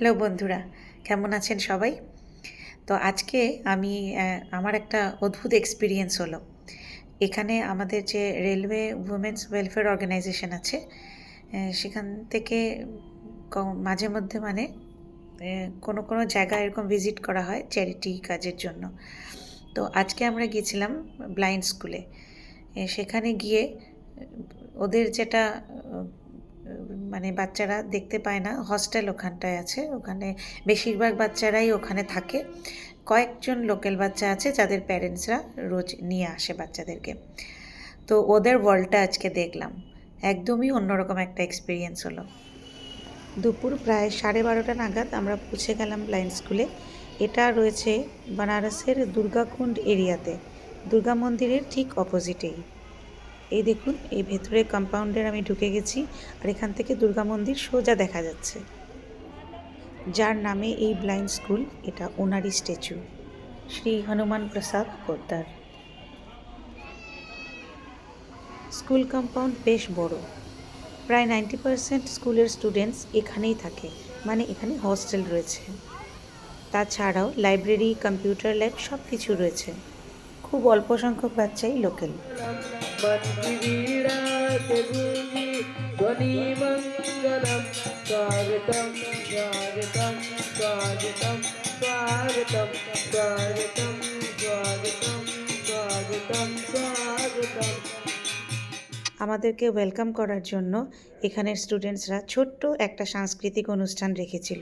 Hello বন্ধুরা, কেমন আছেন সবাই? তো আজকে আমি আমার একটা অদ্ভুত এক্সপিরিয়েন্স হলো। এখানে আমাদের যে রেলওয়ে উমেন্স ওয়েলফেয়ার অর্গানাইজেশন আছে সেখান থেকে মাঝে মধ্যে মানে কোনো কোনো জায়গায় এরকম ভিজিট করা হয় চ্যারিটি কাজের জন্য। তো আজকে আমরা গিয়েছিলাম ব্লাইন্ড স্কুলে সেখানে গিয়ে ওদের যেটা মানে বাচ্চারা দেখতে পায় না। হস্টেল ওখানটায় আছে। ওখানে বেশিরভাগ বাচ্চারাই ওখানে থাকে। কয়েকজন লোকাল বাচ্চা আছে যাদের প্যারেন্টসরা রোজ নিয়ে আসে বাচ্চাদেরকে। তো ওদের ওয়ার্ল্ডটা আজকে দেখলাম। একদমই অন্যরকম একটা এক্সপিরিয়েন্স হলো। দুপুর প্রায় সাড়ে বারোটা নাগাদ আমরা পৌঁছে গেলাম ব্লাইন্ড স্কুলে এটা রয়েছে বানারসের দুর্গাকুণ্ড এরিয়াতে। দুর্গা মন্দিরের ঠিক অপোজিটেই এই দেখুন, এই ভেতরে কম্পাউন্ডের আমি ঢুকে গেছি আর এখান থেকে দুর্গা মন্দির সোজা দেখা যাচ্ছে। যার নামে এই ব্লাইন্ড স্কুল এটা ওনারই statue Shri Hanuman Prasad Poddar school compound বেশ বড়, প্রায় নাইনটি পার্সেন্ট স্কুলের স্টুডেন্টস এখানেই থাকে মানে এখানে হস্টেল রয়েছে। তাছাড়াও লাইব্রেরি কম্পিউটার ল্যাব সব কিছু রয়েছে, খুব অল্প সংখ্যক বাচ্চাই লোকাল मन्दिवीणाचरूनि ध्वनिमङ्गलं स्वागतं स्वागतं स्वागतं स्वागतं स्वागतं स्वागतं स्वागतं स्वागतम् আমাদেরকে ওয়েলকাম করার জন্য এখানের স্টুডেন্টসরা ছোট্ট একটা সাংস্কৃতিক অনুষ্ঠান রেখেছিল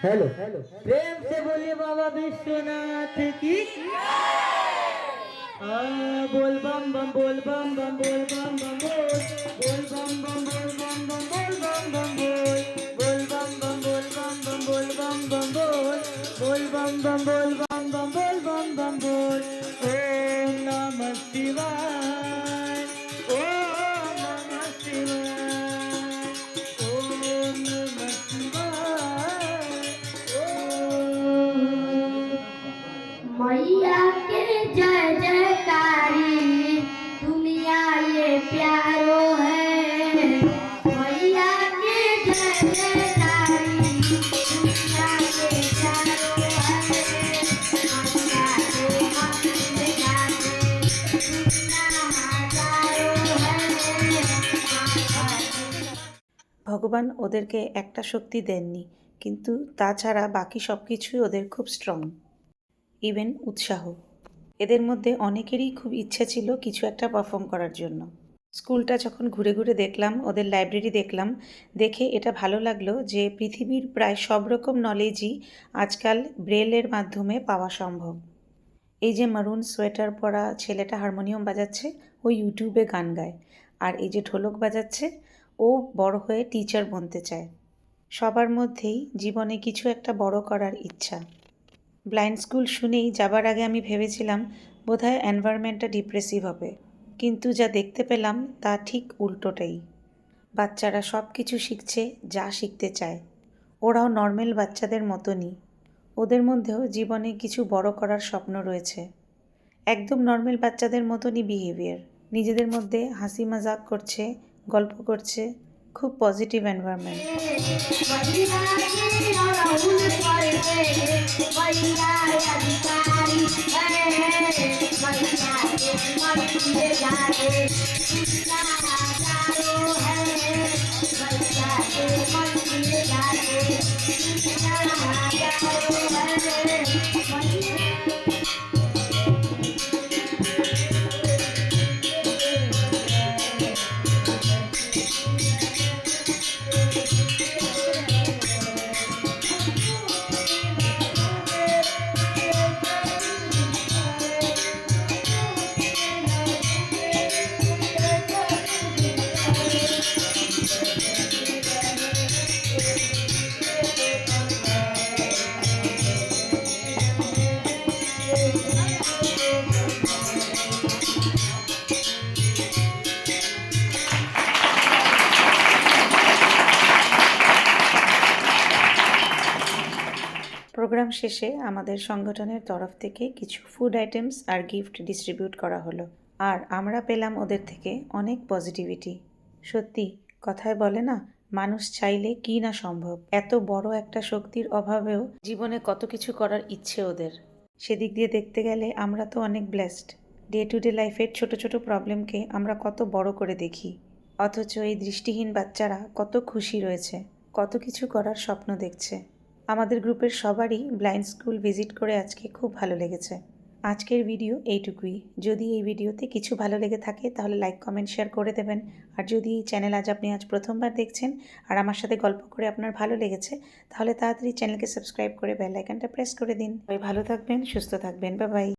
हेलो प्रेम से बोलिए बाबा विश्वनाथ की आ, बोल बम बम बोल बम बम बोल बम बम बोल बोल बम बम बोल बम बम बोल बम बम बोल बोल बम बम बोल बम बम बोल बम बम बोल बोल बम बम बोल बम बम बोल बम बम बोल ओम नमः शिवाय ভগবান ওদেরকে একটা শক্তি দেননি, কিন্তু তাছাড়া বাকি সব কিছুই ওদের খুব স্ট্রং ইভেন উৎসাহ। এদের মধ্যে অনেকেরই খুব ইচ্ছে ছিল কিছু একটা পারফর্ম করার জন্য। স্কুলটা যখন ঘুরে ঘুরে দেখলাম, ওদের লাইব্রেরি দেখলাম, দেখে এটা ভালো লাগল যে পৃথিবীর প্রায় সব রকম নলেজই আজকাল ব্রেলের মাধ্যমে পাওয়া সম্ভব। এই যে মারুন সোয়েটার পরা ছেলেটা হারমোনিয়াম বাজাচ্ছে, ও ইউটিউবে গান গায়। আর এই যে ঢোলক বাজাচ্ছে ও বড় হয়ে টিচার বনতে চায়। সবার মধ্যেই জীবনে কিছু একটা বড় করার ইচ্ছা। ব্লাইন্ড স্কুল শুনেই যাবার আগে আমি ভেবেছিলাম, বোধহয় এনভায়রনমেন্টটা ডিপ্রেসিভ হবে। কিন্তু যা দেখতে পেলাম, তা ঠিক উল্টোটাই। বাচ্চারা সব কিছু শিখছে, যা শিখতে চায়। ওরাও নর্মাল বাচ্চাদের মতনই। ওদের মধ্যেও জীবনে কিছু বড় করার স্বপ্ন রয়েছে। একদম নর্মাল বাচ্চাদের মতনই বিহেভিয়ার নিজেদের মধ্যে হাসি মজাক করছে গল্প করছে খুব পজিটিভ এনভায়রনমেন্ট প্রোগ্রাম শেষে আমাদের সংগঠনের তরফ থেকে কিছু ফুড আইটেমস আর গিফট ডিস্ট্রিবিউট করা হলো। আর আমরা পেলাম ওদের থেকে অনেক পজিটিভিটি সত্যি, কথায় বলে না, মানুষ চাইলে কি না সম্ভব? এত বড় একটা শক্তির অভাবেও জীবনে কত কিছু করার ইচ্ছে ওদের। সেদিক দিয়ে দেখতে গেলে আমরা তো অনেক ব্লেসড ডে টু ডে লাইফের ছোট ছোট প্রবলেমকে আমরা কত বড় করে দেখি। অথচ এই দৃষ্টিহীন বাচ্চারা কত খুশি রয়েছে, কত কিছু করার স্বপ্ন দেখছে। আমাদের গ্রুপের সবারই ব্লাইন্ড স্কুল ভিজিট করে আজকে খুব ভালো লেগেছে। আজকের ভিডিও এইটুকুই। যদি এই ভিডিওতে কিছু ভালো লেগে থাকে, তাহলে লাইক, কমেন্ট, শেয়ার করে দেবেন। আর যদি এই চ্যানেল আজ আপনি আজ প্রথমবার দেখছেন আর আমার সাথে গল্প করে আপনার ভালো লেগেছে, তাহলে তাড়াতাড়ি চ্যানেলকে সাবস্ক্রাইব করে বেল আইকনটা প্রেস করে দিন। ভালো থাকবেন, সুস্থ থাকবেন। বা বাই